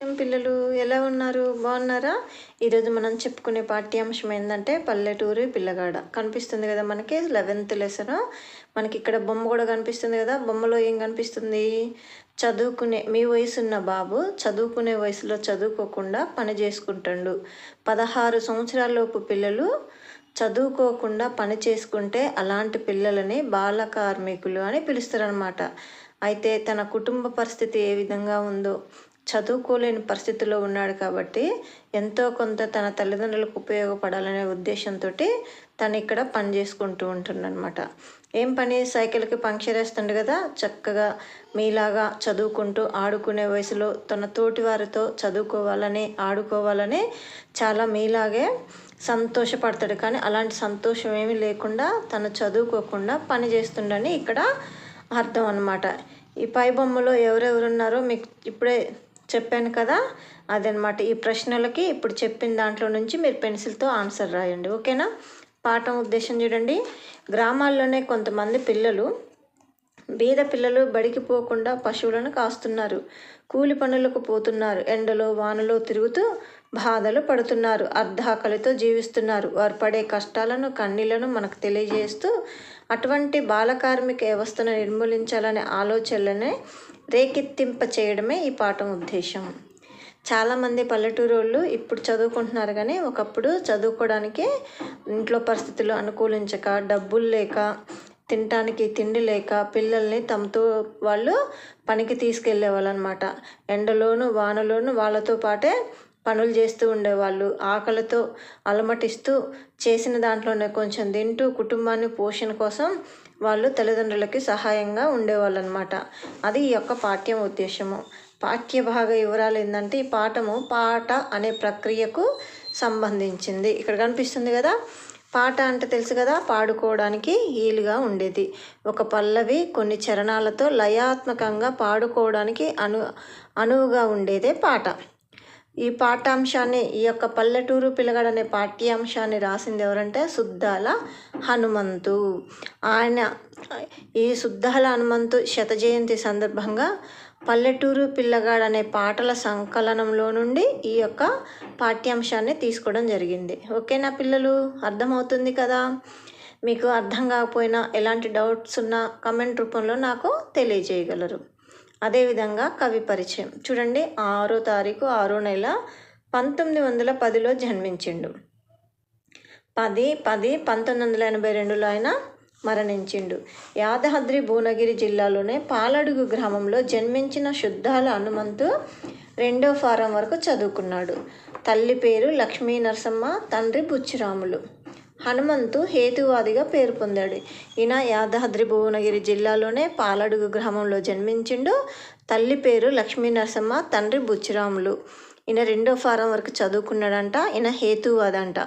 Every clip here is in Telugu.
పిల్లలు ఎలా ఉన్నారు? బాగున్నారా? ఈరోజు మనం చెప్పుకునే పాఠ్యాంశం ఏంటంటే పల్లెటూరి పిల్లగాడ. కనిపిస్తుంది కదా మనకి లెవెన్త్ లెసన్. మనకి ఇక్కడ బొమ్మ కూడా కనిపిస్తుంది కదా. బొమ్మలో ఏం కనిపిస్తుంది? చదువుకునే మీ వయసు ఉన్న బాబు చదువుకునే వయసులో చదువుకోకుండా పని చేసుకుంటాడు. పదహారు సంవత్సరాలలోపు పిల్లలు చదువుకోకుండా పని చేసుకుంటే అలాంటి పిల్లలని బాల కార్మికులు అని పిలుస్తారనమాట అయితే తన కుటుంబ పరిస్థితి ఏ విధంగా ఉందో చదువుకోలేని పరిస్థితిలో ఉన్నాడు కాబట్టి ఎంతో కొంత తన తల్లిదండ్రులకు ఉపయోగపడాలనే ఉద్దేశంతో తను ఇక్కడ పని చేసుకుంటూ ఉంటుందన్నమాట. ఏం పని? సైకిల్కి పంక్చర్ వేస్తుండు కదా చక్కగా మీలాగా చదువుకుంటూ ఆడుకునే వయసులో తన తోటి వారితో చదువుకోవాలని ఆడుకోవాలని చాలా మీలాగే సంతోషపడతాడు. కానీ అలాంటి సంతోషం ఏమీ లేకుండా తను చదువుకోకుండా పని చేస్తుండని ఇక్కడ అర్థం అనమాట ఈ పై బొమ్మలో ఎవరెవరున్నారో మీకు ఇప్పుడే చెప్పాను కదా అదనమాట. ఈ ప్రశ్నలకి ఇప్పుడు చెప్పిన దాంట్లో నుంచి మీరు పెన్సిల్తో ఆన్సర్ రాయండి. ఓకేనా? పాఠం ఉద్దేశం చూడండి. గ్రామాల్లోనే కొంతమంది పిల్లలు బీద పిల్లలు బడికి పోకుండా పశువులను కాస్తున్నారు. కూలి పనులకు పోతున్నారు. ఎండలో వానలో తిరుగుతూ బాధలు పడుతున్నారు. అర్ధాకలితో జీవిస్తున్నారు. వారు పడే కష్టాలను కన్నీళ్ళను మనకు తెలియజేస్తూ అటువంటి బాల కార్మిక వ్యవస్థను నిర్మూలించాలనే ఆలోచనలనే రేకెత్తింప చేయడమే ఈ పాఠం ఉద్దేశం. చాలామంది పల్లెటూరు వాళ్ళు ఇప్పుడు చదువుకుంటున్నారు కానీ ఒకప్పుడు చదువుకోవడానికి ఇంట్లో పరిస్థితులు అనుకూలించక డబ్బులు లేక తినటానికి తిండి లేక పిల్లల్ని తమతో వాళ్ళు పనికి తీసుకెళ్ళేవాళ్ళు అనమాట ఎండలోను వానలోను వాళ్ళతో పాటే పనులు చేస్తూ ఉండేవాళ్ళు. ఆకలితో అలమటిస్తూ చేసిన దాంట్లోనే కొంచెం తింటూ కుటుంబాన్ని పోషణ కోసం వాళ్ళు తల్లిదండ్రులకి సహాయంగా ఉండేవాళ్ళు అనమాట అది ఈ యొక్క పాఠ్యం ఉద్దేశము. పాఠ్య భాగ వివరాలు ఏంటంటే ఈ పాఠము పాట అనే ప్రక్రియకు సంబంధించింది. ఇక్కడ కనిపిస్తుంది కదా పాట అంటే తెలుసు కదా పాడుకోవడానికి వీలుగా ఉండేది. ఒక పల్లవి కొన్ని చరణాలతో లయాత్మకంగా పాడుకోవడానికి అను అనువుగా ఉండేదే పాట ఈ పాఠాంశాన్ని ఈ యొక్క పల్లెటూరు పిల్లగాడు అనే పాఠ్యాంశాన్ని రాసింది ఎవరంటే సుద్దాల హనుమంతు. ఆయన ఈ సుద్దాల హనుమంతు శత జయంతి సందర్భంగా పల్లెటూరు పిల్లగాడు అనే పాటల సంకలనంలో నుండి ఈ యొక్క పాఠ్యాంశాన్ని తీసుకోవడం జరిగింది. ఓకేనా పిల్లలు? అర్థమవుతుంది కదా? మీకు అర్థం కాకపోయినా ఎలాంటి డౌట్స్ ఉన్నా కమెంట్ రూపంలో నాకు తెలియజేయగలరు. అదేవిధంగా కవి పరిచయం. చూడండి ఆరో తారీఖు ఆరో నెల పంతొమ్మిది వందల పదిలో జన్మించిండు. పది పది పంతొమ్మిది వందల ఎనభై రెండులో ఆయన మరణించిండు. యాదాద్రి భువనగిరి జిల్లాలోనే పాలడుగు గ్రామంలో జన్మించిన శుద్ధాల హనుమంతు రెండో ఫారం వరకు చదువుకున్నాడు. తల్లి పేరు లక్ష్మీ నరసమ్మ తండ్రి బుచ్చిరాములు. హనుమంతు హేతువాదిగా పేరు పొందాడు. ఈయన యాదాద్రి భువనగిరి జిల్లాలోనే పాలడుగు గ్రామంలో జన్మించిండు. తల్లి పేరు లక్ష్మీ నరసమ్మ తండ్రి బుచ్చిరాములు. ఈయన రెండో ఫారం వరకు చదువుకున్నాడంట. ఈయన హేతువాదంట.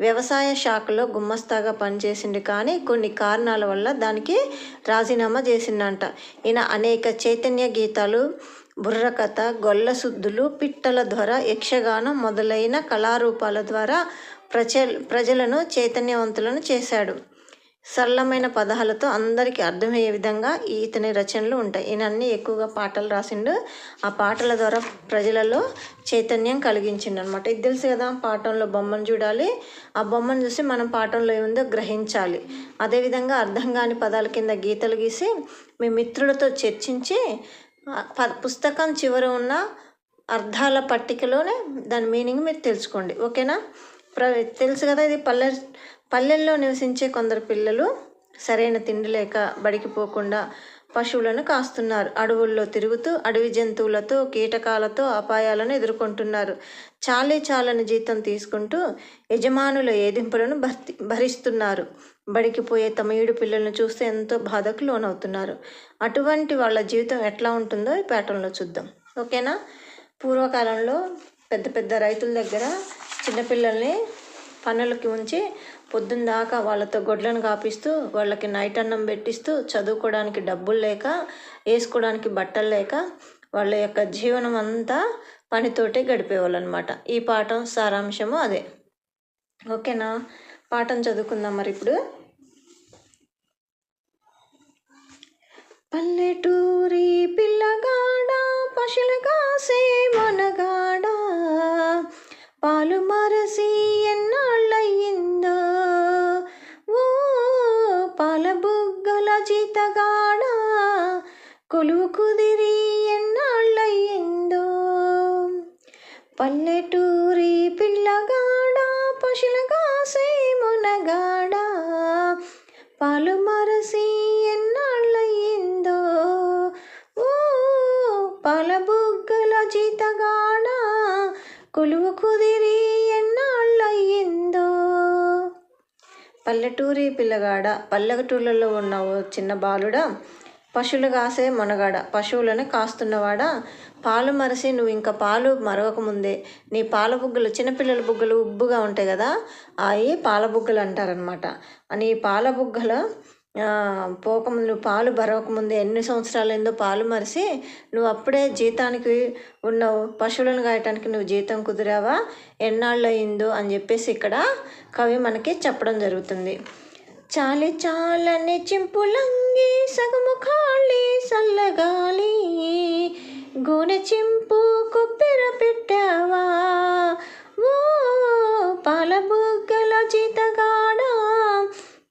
వ్యవసాయ శాఖలో గుమ్మస్తాగా పనిచేసిండు కానీ కొన్ని కారణాల వల్ల దానికి రాజీనామా చేసిండంట. ఈయన అనేక చైతన్య గీతాలు బుర్రకథ గొల్ల శుద్ధులు పిట్టల ద్వారా యక్షగానం మొదలైన కళారూపాల ద్వారా ప్రజ ప్రజలను చైతన్యవంతులను చేశాడు. సరళమైన పదాలతో అందరికీ అర్థమయ్యే విధంగా ఇతని రచనలు ఉంటాయి. ఈయనన్నీ ఎక్కువగా పాటలు రాసిండు. ఆ పాటల ద్వారా ప్రజలలో చైతన్యం కలిగించిండు అనమాట ఇది తెలుసు కదా పాఠంలో బొమ్మను చూడాలి. ఆ బొమ్మను చూసి మనం పాఠంలో ఏముందో గ్రహించాలి. అదేవిధంగా అర్థం కాని పదాల కింద గీతలు గీసి మీ మిత్రులతో చర్చించి పుస్తకం చివర ఉన్న అర్థాల పట్టికలోనే దాని మీనింగ్ మీరు తెలుసుకోండి. ఓకేనా? తెలుసు కదా ఇది పల్లె పల్లెల్లో నివసించే కొందరు పిల్లలు సరైన తిండి లేక బడికి పోకుండా పశువులను కాస్తున్నారు. అడవుల్లో తిరుగుతూ అడవి జంతువులతో కీటకాలతో అపాయాలను ఎదుర్కొంటున్నారు. చాలీ చాలని జీతం తీసుకుంటూ యజమానుల ఏదింపులను భర్తి భరిస్తున్నారు. బడికి పోయే తమ ఈడు పిల్లలను చూస్తే ఎంతో బాధకు లోనవుతున్నారు. అటువంటి వాళ్ళ జీవితం ఎట్లా ఉంటుందో ఈ పేటంలో చూద్దాం. ఓకేనా? పూర్వకాలంలో పెద్ద పెద్ద రైతుల దగ్గర చిన్నపిల్లల్ని పనులకి ఉంచి పొద్దున్న దాకా వాళ్ళతో గొడ్లను కాపిస్తూ వాళ్ళకి నైట్ అన్నం పెట్టిస్తూ చదువుకోవడానికి డబ్బులు లేక వేసుకోవడానికి బట్టలు లేక వాళ్ళ యొక్క జీవనం అంతా పనితోటే గడిపేవాళ్ళు అనమాట ఈ పాఠం సారాంశము అదే. ఓకేనా? పాఠం చదువుకుందాం మరి ఇప్పుడు. పల్లెటూరి పిల్లగాడ పశులు కాసే మనగాడ పాలు మరసి ఎన్నాళ్ళయ్యిందో ఓ పాలబుగ్గల జీతగాడ కొలువు కుదిరి ఎన్నాళ్ళయ్యిందో పల్లెటూరి పిల్లగా పల్లెటూరి పిల్లగాడ పల్లెటూళ్ళలో ఉన్న ఓ చిన్న బాలుడా పశువులు కాసే మొనగాడ పశువులను కాస్తున్నవాడా? పాలు మరసి నువ్వు ఇంకా పాలు మరవకముందే నీ పాల బుగ్గలు చిన్నపిల్లల బుగ్గలు ఉబ్బుగా ఉంటాయి కదా అవి పాల బుగ్గలు అంటారనమాట నీ పాల బుగ్గల పోకముందు నువ్వు పాలు బరవకముందు ఎన్ని సంవత్సరాలు ఏందో పాలు మరిసి నువ్వు అప్పుడే జీతానికి ఉన్నావు పశువులను గాయటానికి నువ్వు జీతం కుదిరావా ఎన్నాళ్ళు అయిందో అని చెప్పేసి ఇక్కడ కవి మనకి చెప్పడం జరుగుతుంది. చాలి చాలని చింపులంగి సగము ఖాళీ సల్లగాలి గూనె చింపు కొప్పెర పెట్టావా ఓ పాల బుగ్గల జీతగాడ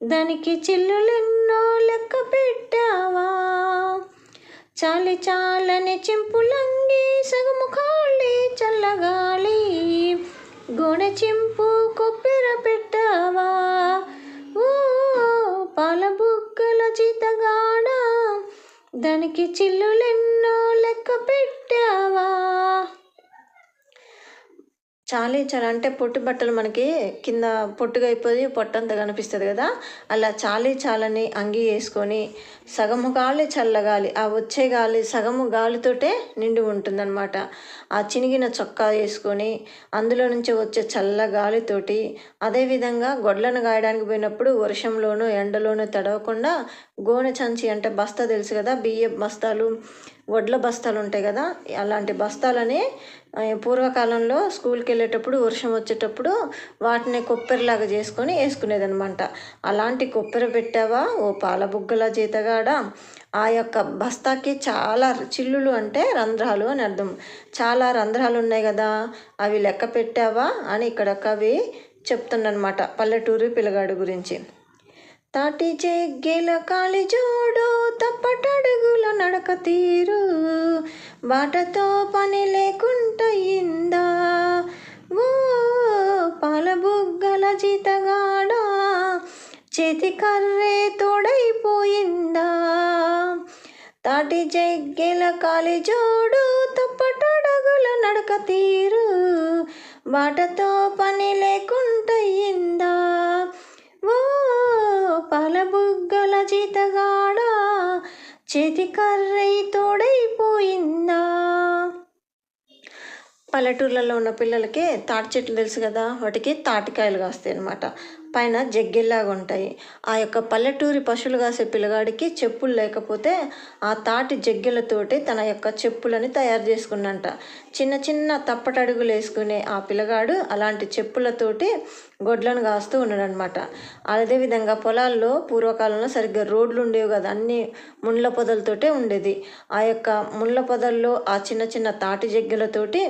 దానికి చిల్లులెన్నో లెక్క పెట్టావా? చాలి చాలని చింపులంగి సగముఖాళి చల్లగాలి. గోడ చింపు కొప్పెర పెట్టావా? ఓ పాల బుగ్గల జీతగాడ? దానికి చిల్లులెన్నో లెక్క పెట్టావా చాలీ చాలా అంటే పొట్టు బట్టలు మనకి కింద పొట్టుగా అయిపోయి పొట్టంతా కనిపిస్తుంది కదా? అలా చాలీ చాలని అంగి వేసుకొని సగము గాలి చల్లగాలి. ఆ వచ్చే గాలి సగము గాలితోటే నిండి ఉంటుందన్నమాట. ఆ చినిగిన చొక్కా వేసుకొని అందులో నుంచి వచ్చే చల్ల గాలితోటి అదేవిధంగా గొడ్లను గాయడానికి పోయినప్పుడు వర్షంలోనూ ఎండలోనూ తడవకుండా గోనె చంచి అంటే బస్తా తెలుసు కదా? బియ్య బస్తాలు వడ్ల బస్తాలు ఉంటాయి కదా అలాంటి బస్తాలని పూర్వకాలంలో స్కూల్కి వెళ్ళేటప్పుడు వర్షం వచ్చేటప్పుడు వాటిని కొప్పెరలాగా చేసుకొని వేసుకునేదనమాట అలాంటి కొప్పెర పెట్టావా? ఓ పాల బుగ్గల జీతగాడ ఆ యొక్క బస్తాకి చాలా చిల్లులు అంటే రంధ్రాలు అని అర్థం. చాలా రంధ్రాలు ఉన్నాయి కదా అవి లెక్క పెట్టావా? అని ఇక్కడ కవి చెప్తుండనమాట పల్లెటూరు పిల్లగాడు గురించి. తాటి చెగ్గెల కాలి జోడు తప్పటడుగుల నడక తీరు. బాటతో పని లేకుంటయిందా ఓ పాల బుగ్గల జీతగాడ. చేతి కర్రే తోడైపోయిందా. తాటి జగ్గెల కాలి జోడు తప్పటడుగుల నడక తీరు. బాటతో పని లేకుంటయిందా ఓ పాల బుగ్గల జీతగాడ చేతి కర్రై తోడైపోయిందా? పల్లెటూర్లలో ఉన్న పిల్లలకి తాటి చెట్లు తెలుసు కదా వాటికి తాటికాయలు కాస్తాయి అనమాట పైన జగ్గిల్లాగా ఉంటాయి. ఆ యొక్క పల్లెటూరి పశువులు కాసే పిల్లగాడికి చెప్పులు లేకపోతే ఆ తాటి జగ్గెలతోటి తన యొక్క చెప్పులని తయారు చేసుకున్నంట. చిన్న చిన్న తప్పటడుగులు వేసుకునే ఆ పిల్లగాడు అలాంటి చెప్పులతోటి గొడ్లను కాస్తూ ఉన్నాడనమాట. అదేవిధంగా పొలాల్లో పూర్వకాలంలో సరిగ్గా రోడ్లు ఉండేవి కదా. అన్ని ముండ్ల పొదలతోటే ఉండేది. ఆ యొక్క ముండ్ల పొదల్లో ఆ చిన్న చిన్న తాటి జగ్గెలతోటి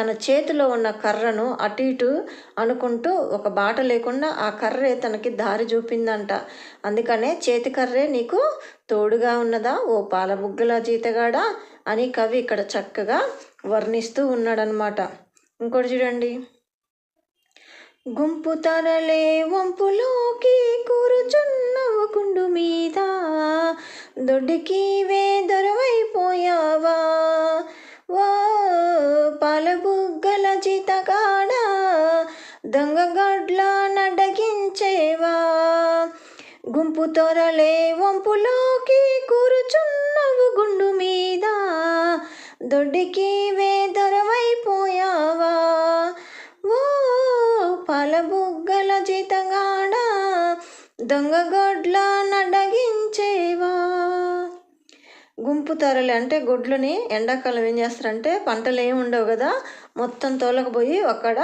తన చేతిలో ఉన్న కర్రను అటు ఇటు అనుకుంటూ ఒక బాట లేకుండా ఆ కర్రే తనకి దారి చూపిందంట. అందుకనే చేతి కర్రే నీకు తోడుగా ఉన్నదా? ఓ పాల బుగ్గల జీతగాడా? అని కవి ఇక్కడ చక్కగా వర్ణిస్తూ ఉన్నాడనమాట ఇంకోటి చూడండి. గుంపు తరలే వంపులోకి కూరుచున్నవు గుండు మీద. దొడ్డికి వేదొరవైపోయావా? గుంపు తొరలే వంపులోకి కూరుచున్నవు గుండు మీద. దొడ్డికి వేదొరవైపోయావా ఓ పాల బుగ్గల జీతగాడ దొంగగొడ్ల నడగించేవా గుంపు తరలి అంటే గుడ్లని ఎండాకాలం ఏం చేస్తారంటే పంటలు ఏమి ఉండవు కదా మొత్తం తోలకపోయి అక్కడ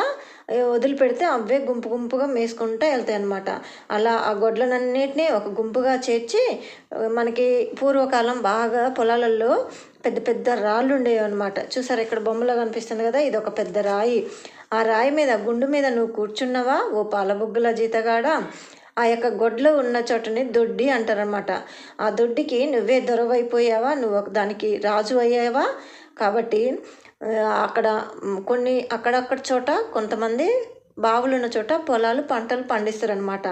వదిలిపెడితే అవే గుంపు గుంపుగా మేసుకుంటూ వెళ్తాయి అనమాట అలా ఆ గొడ్లనన్నిటినీ ఒక గుంపుగా చేర్చి మనకి పూర్వకాలం బాగా పొలాలలో పెద్ద పెద్ద రాళ్ళు ఉండేవి అనమాట చూసారు ఇక్కడ బొమ్మలో కనిపిస్తుంది కదా ఇది ఒక పెద్ద రాయి. ఆ రాయి మీద గుండు మీద నువ్వు కూర్చున్నవా? ఓ పాలబుగ్గుల జీతగాడ. ఆ యొక్క గొడ్లు ఉన్న చోటని దొడ్డి అంటారనమాట ఆ దొడ్డికి నువ్వే దొరవైపోయావా? నువ్వు ఒక దానికి రాజు అయ్యావా? కాబట్టి అక్కడ కొన్ని అక్కడక్కడ చోట కొంతమంది బావులు ఉన్న చోట పొలాలు పంటలు పండిస్తారనమాట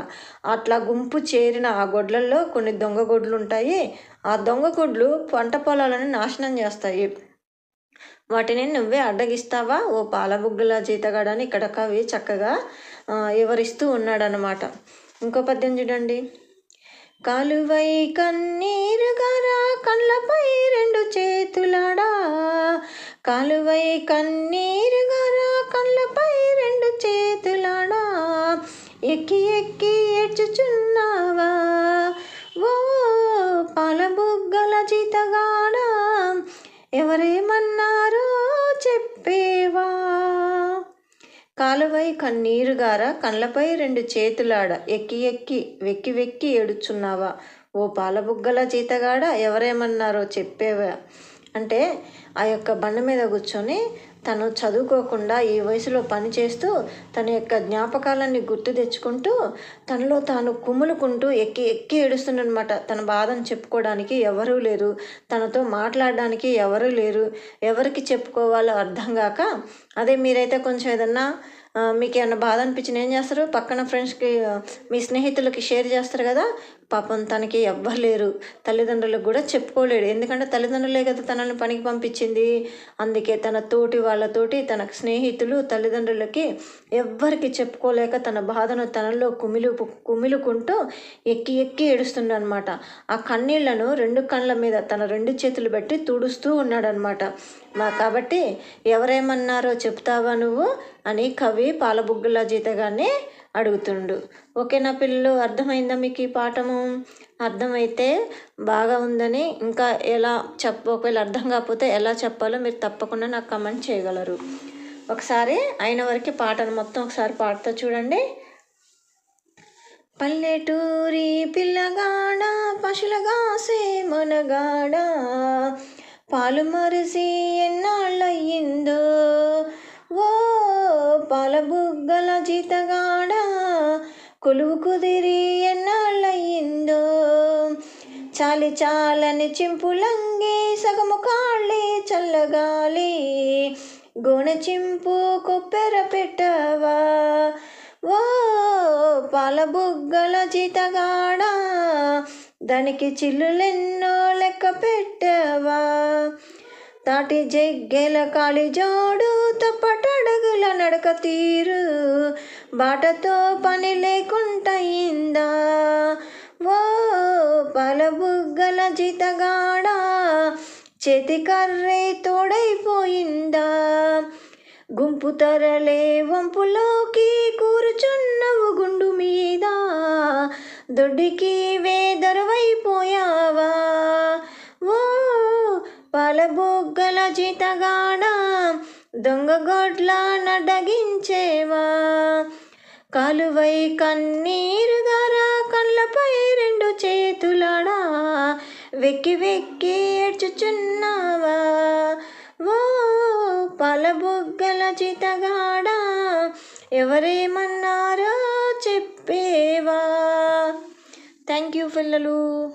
అట్లా గుంపు చేరిన ఆ గొడ్లల్లో కొన్ని దొంగ గొడ్లు ఉంటాయి. ఆ దొంగ గొడ్లు పంట పొలాలను నాశనం చేస్తాయి. వాటిని నువ్వే అడ్డగిస్తావా? ఓ పాలబుగ్గల జీతగాడని ఇక్కడ కవి చక్కగా వివరిస్తూ ఉన్నాడనమాట ఇంకో పద్యం చూడండి. కాలువై కన్నీరుగారా కళ్ళపై రెండు చేతులాడా? కాలువై కన్నీరుగారా కళ్ళపై రెండు చేతులాడా? ఎక్కి ఎక్కి ఏడ్చుచున్నావా? ఓ పాలబుగ్గల జీతగాడా ఎవరేమన్నారో చెప్పేవా? కాలువై కన్నీరుగార కళ్ళపై రెండు చేతులాడ? ఎక్కి ఎక్కి వెక్కి వెక్కి ఏడుచున్నావా? ఓ పాలబుగ్గల జీతగాడ ఎవరేమన్నారో చెప్పేవా? అంటే ఆ యొక్క బండ మీద కూర్చొని తను చదువుకోకుండా ఈ వయసులో పని చేస్తూ తన యొక్క జ్ఞాపకాలన్నీ గుర్తు తెచ్చుకుంటూ తనలో తాను కుమ్ములుకుంటూ ఎక్కి ఎక్కి ఏడుస్తుందనమాట తన బాధను చెప్పుకోవడానికి ఎవరూ లేరు. తనతో మాట్లాడడానికి ఎవరూ లేరు. ఎవరికి చెప్పుకోవాలో అర్థం కాక. అదే మీరైతే కొంచెం ఏదన్నా మీకు ఏమైనా బాధ అనిపించిన ఏం చేస్తారు? పక్కన ఫ్రెండ్స్కి మీ స్నేహితులకి షేర్ చేస్తారు కదా? పాపం తనకి ఎవ్వరు లేరు. తల్లిదండ్రులకు కూడా చెప్పుకోలేడు. ఎందుకంటే తల్లిదండ్రులే కదా తనని పనికి పంపించింది. అందుకే తన తోటి వాళ్ళతోటి తన స్నేహితులు తల్లిదండ్రులకి ఎవ్వరికి చెప్పుకోలేక తన బాధను తనలో కుమిలు కుమిలుకుంటూ ఎక్కి ఎక్కి ఏడుస్తుండనమాట ఆ కన్నీళ్ళను రెండు కళ్ళ మీద తన రెండు చేతులు పెట్టి తుడుస్తూ ఉన్నాడనమాట మా కాబట్టి ఎవరేమన్నారో చెప్తావా నువ్వు? అని కవి పాలబుగ్గుల జీతగానే అడుగుతుండు. ఓకేనా పిల్లలు అర్థమైందా మీకు ఈ పాఠము? అర్థమైతే బాగా ఉందని ఇంకా ఎలా చెప్ప ఒకవేళ అర్థం కాకపోతే ఎలా చెప్పాలో మీరు తప్పకుండా నాకు కమెంట్ చేయగలరు. ఒకసారి అయిన వరకు పాటను మొత్తం ఒకసారి పాడుతూ చూడండి. పల్లెటూరి పిల్లగాడ పశులగాసే మనగాడ పాలు మరిసి ఎన్నాళ్ళయ్యిందో ఓ పాలబుగ్గల జీతగాడ కొలువు కుదిరి ఎన్నాళ్ళయ్యిందో చాలి చాలని చింపులంగి సగము కాళ్ళి చల్లగాలి గోనె చింపు కొప్పెర పెట్టవా. ఓ పాలబుగ్గల జీతగాడ దానికి చిల్లులెన్నో లెక్క పెట్టవా. తాటి జగ్గెల కాళి జోడు తప్పటడుగుల నడక తీరు. బాటతో పని లేకుంటయిందా ఓ పలబుగ్గల జితగాడ? చేతి కర్రే తోడైపోయిందా? గుంపు తరలే వంపులోకి కూర్చున్నవు గుండు మీద. దొడ్డికి వేదరువైపోయావా? ఓ పాలబొగ్గల జీతగాడ? దొంగగొడ్ల నడగించేవా? కాలువై కన్నీరుగారా కళ్ళపై రెండు చేతులడా? వెక్కి వెక్కి ఏడ్చుచున్నావా? ఓ పాలబొగ్గల చితగాడా ఎవరేమన్నారో చెప్పేవా? థ్యాంక్ యూ పిల్లలు.